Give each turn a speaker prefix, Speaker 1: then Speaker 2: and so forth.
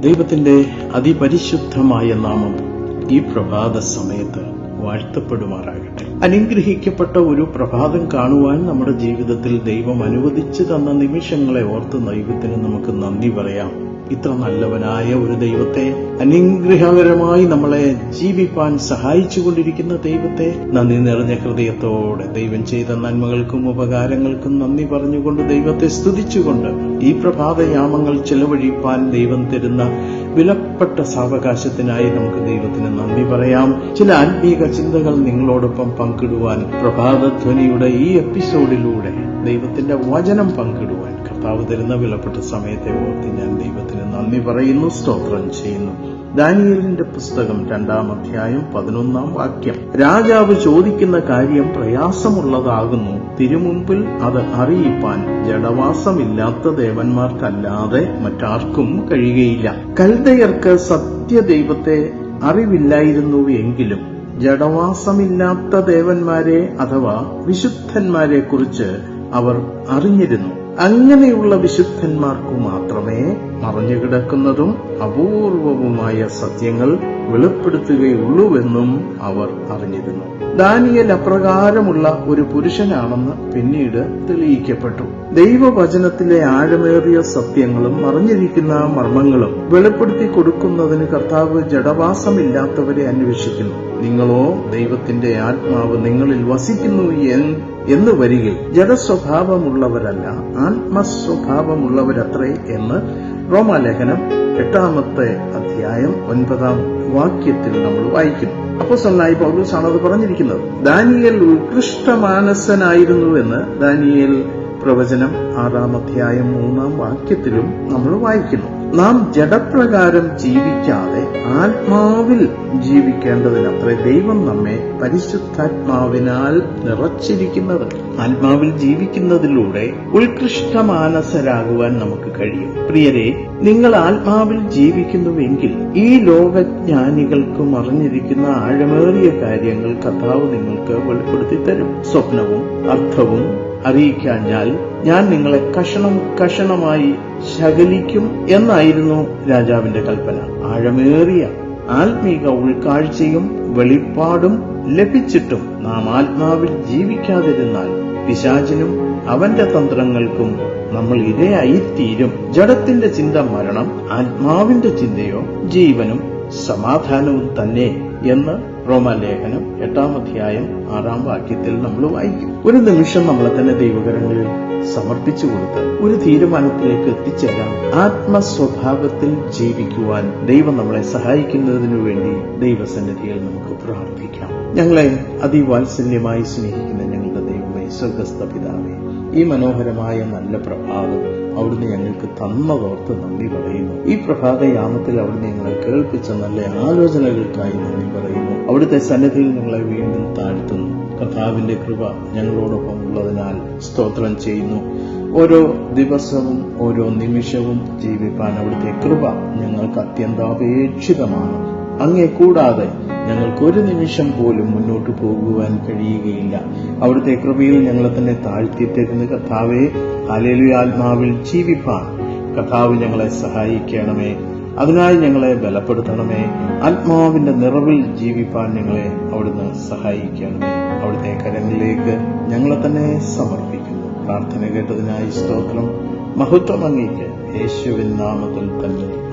Speaker 1: ദൈവത്തിന്റെ അതിപരിശുദ്ധമായ നാമം ഈ പ്രഭാത സമയത്ത് വാഴ്ത്തപ്പെടുമാറാകട്ടെ. അനുഗ്രഹിക്കപ്പെട്ട ഒരു പ്രഭാതം കാണുവാൻ നമ്മുടെ ജീവിതത്തിൽ ദൈവം അനുവദിച്ചു തന്ന നിമിഷങ്ങളെ ഓർത്ത് ദൈവത്തിന് നമുക്ക് നന്ദി പറയാം. ഇത്ര നല്ലവനായ ഒരു ദൈവത്തെ അനുഗ്രഹകരമായി നമ്മളെ ജീവിപ്പാൻ സഹായിച്ചുകൊണ്ടിരിക്കുന്ന ദൈവത്തെ നന്ദി നിറഞ്ഞ ഹൃദയത്തോടെ ദൈവം ചെയ്ത നന്മകൾക്കും ഉപകാരങ്ങൾക്കും നന്ദി പറഞ്ഞുകൊണ്ട് ദൈവത്തെ സ്തുതിച്ചുകൊണ്ട് ഈ പ്രഭാതയാമങ്ങൾ ചെലവഴിപ്പാൻ ദൈവം തരുന്ന വിലപ്പെട്ട സാവകാശത്തിനായി നമുക്ക് ദൈവത്തിന് നന്ദി പറയാം. ചില ആത്മീക ചിന്തകൾ നിങ്ങളോടൊപ്പം പങ്കിടുവാൻ പ്രഭാതധ്വനിയുടെ ഈ എപ്പിസോഡിലൂടെ ദൈവത്തിന്റെ വചനം പങ്കിടുവാൻ കർത്താവ് തരുന്ന വിലപ്പെട്ട സമയത്തെ ഓർത്ത് ഞാൻ ദൈവത്തിന് നന്ദി പറയുന്നു സ്തോത്രം ചെയ്യുന്നു. ദാനിയലിന്റെ പുസ്തകം രണ്ടാം അധ്യായം പതിനൊന്നാം വാക്യം. രാജാവ് ചോദിക്കുന്ന കാര്യം പ്രയാസമുള്ളതാകുന്നു. തിരുമുമ്പിൽ അത് അറിയിപ്പാൻ ജഡവാസമില്ലാത്ത ദേവന്മാർക്കല്ലാതെ മറ്റാർക്കും കഴിയുകയില്ല. കൽദയർക്ക് സത്യദൈവത്തെ അറിവില്ലായിരുന്നു എങ്കിലും ജഡവാസമില്ലാത്ത ദേവന്മാരെ അഥവാ വിശുദ്ധന്മാരെ കുറിച്ച് അവർ അറിഞ്ഞിരുന്നു. അങ്ങനെയുള്ള വിശുദ്ധന്മാർക്കു മാത്രമേ മറഞ്ഞുകിടക്കുന്നതും അപൂർവവുമായ സത്യങ്ങൾ വെളിപ്പെടുത്തുകയുള്ളൂവെന്നും അവർ അറിഞ്ഞിരുന്നു. ദാനിയൽ അപ്രകാരമുള്ള ഒരു പുരുഷനാണെന്ന് പിന്നീട് തെളിയിക്കപ്പെട്ടു. ദൈവവചനത്തിലെ ആഴമേറിയ സത്യങ്ങളും മറിഞ്ഞിരിക്കുന്ന മർമ്മങ്ങളും വെളിപ്പെടുത്തി കൊടുക്കുന്നതിന് കർത്താവ് ജഡവാസമില്ലാത്തവരെ അന്വേഷിക്കുന്നു. നിങ്ങളോ ദൈവത്തിന്റെ ആത്മാവ് നിങ്ങളിൽ വസിക്കുന്നു എന്ന് വരികിൽ ജഡസ്വഭാവമുള്ളവരല്ല ആത്മസ്വഭാവമുള്ളവരത്രേ എന്ന് റോമാലേഖനം എട്ടാമത്തെ അധ്യായം ഒൻപതാം വാക്യത്തിൽ നമ്മൾ വായിക്കുന്നു അപ്പോസലായി പൗലൂസാണ് അത് പറഞ്ഞിരിക്കുന്നത്. ദാനിയൽ ഉത്കൃഷ്ട മാനസനായിരുന്നുവെന്ന് ദാനിയൽ പ്രവചനം ആറാം അധ്യായം മൂന്നാം വാക്യത്തിലും നമ്മൾ വായിക്കുന്നു. നാം ജഡപ്രകാരം ജീവിക്കാതെ ആത്മാവിൽ ജീവിക്കേണ്ടതിനത്രേ ദൈവം നമ്മെ പരിശുദ്ധാത്മാവിനാൽ നിറച്ചിരിക്കുന്നത്. ആത്മാവിൽ ജീവിക്കുന്നതിലൂടെ ഉത്കൃഷ്ട മാനസരാകുവാൻ നമുക്ക് കഴിയും. പ്രിയരെ നിങ്ങൾ ആത്മാവിൽ ജീവിക്കുന്നുവെങ്കിൽ ഈ ലോകജ്ഞാനികൾക്കും അറിഞ്ഞിരിക്കുന്ന ആഴമേറിയ കാര്യങ്ങൾ കഥാവ് നിങ്ങൾക്ക് വെളിപ്പെടുത്തി തരും സ്വപ്നവും അർത്ഥവും അറിയിക്കാഞ്ഞാൽ ഞാൻ നിങ്ങളെ കഷണം കഷണമായി ശകലിക്കും എന്നായിരുന്നു രാജാവിന്റെ കൽപ്പന. ആഴമേറിയ ആത്മീക ഉൾക്കാഴ്ചയും വെളിപ്പാടും ലഭിച്ചിട്ടും നാം ആത്മാവിൽ ജീവിക്കാതിരുന്നാൽ പിശാചിനും അവന്റെ തന്ത്രങ്ങൾക്കും നമ്മൾ ഇരയായിത്തീരും. ജഡത്തിന്റെ ചിന്ത മരണം ആത്മാവിന്റെ ചിന്തയോ ജീവനും സമാധാനവും തന്നെ എന്ന് റോമാലേഖനം എട്ടാം അധ്യായം ആറാം വാക്യത്തിൽ നമ്മൾ വായിക്കും. ഒരു നിമിഷം നമ്മളെ തന്നെ ദൈവകരങ്ങളിൽ സമർപ്പിച്ചു കൊടുത്ത് ഒരു തീരുമാനത്തിലേക്ക് എത്തിച്ചേരാം ആത്മസ്വഭാവത്തിൽ ജീവിക്കുവാൻ ദൈവം നമ്മളെ സഹായിക്കുന്നതിനു വേണ്ടി ദൈവസന്നിധിയിൽ നമുക്ക് പ്രാർത്ഥിക്കാം. ഞങ്ങളെ അതിവാത്സല്യമായി സ്നേഹിക്കുന്ന സ്വർഗസ്ഥ പിതാവേ ഈ മനോഹരമായ നല്ല പ്രഭാതം അവിടുന്ന് ഞങ്ങൾക്ക് തന്നതോർത്ത് നന്ദി പറയുന്നു. ഈ പ്രഭാതയാമത്തിൽ അവിടുന്ന് ഞങ്ങളെ കേൾപ്പിച്ച നല്ല ആലോചനകൾക്കായി നന്ദി പറയുന്നു. അവിടുത്തെ സന്നിധിയിൽ ഞങ്ങളെ വീണ്ടും താഴ്ത്തുന്നു. കഥാവിന്റെ കൃപ ഞങ്ങളോടൊപ്പം ഉള്ളതിനാൽ സ്തോത്രം ചെയ്യുന്നു. ഓരോ ദിവസവും ഓരോ നിമിഷവും ജീവിപ്പാൻ അവിടുത്തെ കൃപ ഞങ്ങൾക്ക് അത്യന്താപേക്ഷിതമാണ്. അങ്ങേ കൂടാതെ ഞങ്ങൾക്ക് ഒരു നിമിഷം പോലും മുന്നോട്ട് പോകുവാൻ കഴിയുകയില്ല. അവിടുത്തെ കൃപയിൽ ഞങ്ങളെ തന്നെ താഴ്ത്തിത്തരുന്ന കഥാവെ അലേലു ആത്മാവിൽ ജീവിപ്പാൻ കഥാവ് ഞങ്ങളെ സഹായിക്കണമേ. അതിനായി ഞങ്ങളെ ബലപ്പെടുത്തണമേ. ആത്മാവിന്റെ നിറവിൽ ജീവിപ്പാൻ ഞങ്ങളെ അവിടുന്ന് സഹായിക്കണമേ. അവിടുത്തെ കരങ്ങളിലേക്ക് ഞങ്ങളെ തന്നെ സമർപ്പിക്കുന്നു. പ്രാർത്ഥന കേട്ടതിനായി സ്തോത്രം. മഹത്വം അങ്ങേക്ക്. യേശുവിൻ നാമത്തിൽ തന്നെ.